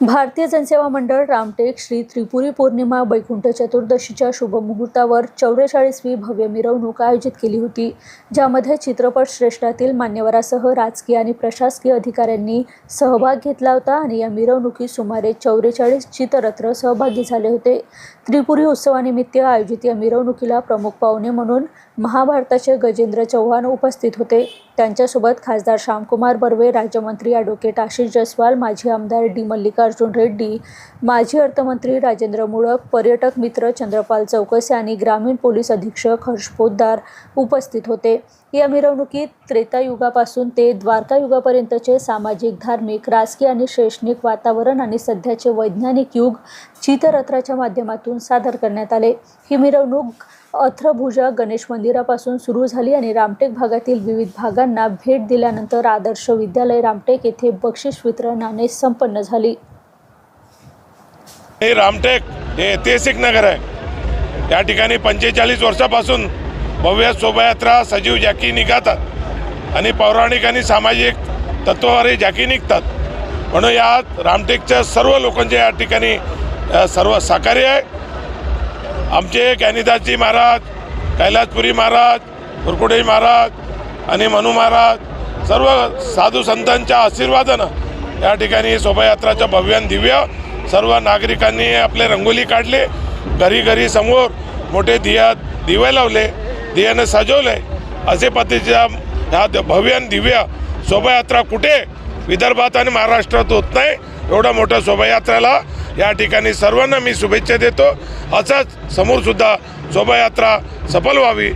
भारतीय जनसेवा मंडळ रामटेक श्री त्रिपुरी पौर्णिमा वैकुंठ चतुर्दशीच्या शुभमुहूर्तावर चौवेचाळीसवी भव्य मिरवणूक आयोजित केली होती ज्यामध्ये चित्रपट श्रेष्ठातील मान्यवरासह राजकीय आणि प्रशासकीय अधिकाऱ्यांनी सहभाग घेतला होता आणि या मिरवणुकीत सुमारे चौवेचाळीस चित्ररथ सहभागी झाले होते. त्रिपुरी उत्सवानिमित्त आयोजित या मिरवणुकीला प्रमुख पाहुणे म्हणून महाभारताचे गजेंद्र चव्हाण उपस्थित होते. त्यांच्यासोबत खासदार श्यामकुमार बर्वे राज्यमंत्री ॲडव्होकेट आशिष जयस्वाल माजी आमदार डी मल्लिकार्जुन रेड्डी माजी अर्थमंत्री राजेंद्र मुळक पर्यटक मित्र चंद्रपाल चौकसे आणि ग्रामीण पोलीस अधीक्षक हर्ष पोद्दार उपस्थित होते. या मिरवणुकीत त्रेतायुगापासून ते द्वारकायुगापर्यंतचे सामाजिक धार्मिक राजकीय आणि शैक्षणिक वातावरण आणि सध्याचे वैज्ञानिक युग चितरथ्राच्या माध्यमातून सादर करण्यात आले. ही मिरवणूक अथ्रभुजा गणेश मंदिरापासून सुरू झाली आणि रामटेक भागातील विविध भागांना भेट दिल्यानंतर आदर्श विद्यालय रामटेक येथे बक्षीस वितरणाने संपन्न झाली. हे रामटेक हे ऐतिहासिक नगर आहे. या ठिकाणी पंचेचाळीस वर्षापासून भव्य शोभायात्रा सजीव जॅकी निघतात आणि पौराणिक आणि सामाजिक तत्वावरही जॅकी निघतात. म्हणून यात रामटेकच्या सर्व लोकांचे या ठिकाणी सर्व सहकार्य आहे. आमचे ज्ञानीदासजी महाराज कैलासपुरी महाराज कुरकुडे महाराज आणि मनू महाराज सर्व साधू संतांच्या आशीर्वादानं या ठिकाणी शोभायात्राच्या भव्यान दिव्य सर्व नागरिकांनी आपले रंगोली काढले. घरी घरी समोर मोठे दिया दिवे लावले दियाने सजवले. असे पद्धतीच्या ह्या द- भव्यान दिव्य शोभायात्रा कुठे? विदर्भात आणि महाराष्ट्रात होत नाही. एवढ्या मोठ्या शोभायात्रेला या ठिकाणी सर्वांना मी शुभेच्छा देतो. असंच समोरसुद्धा शोभायात्रा सफल व्हावी.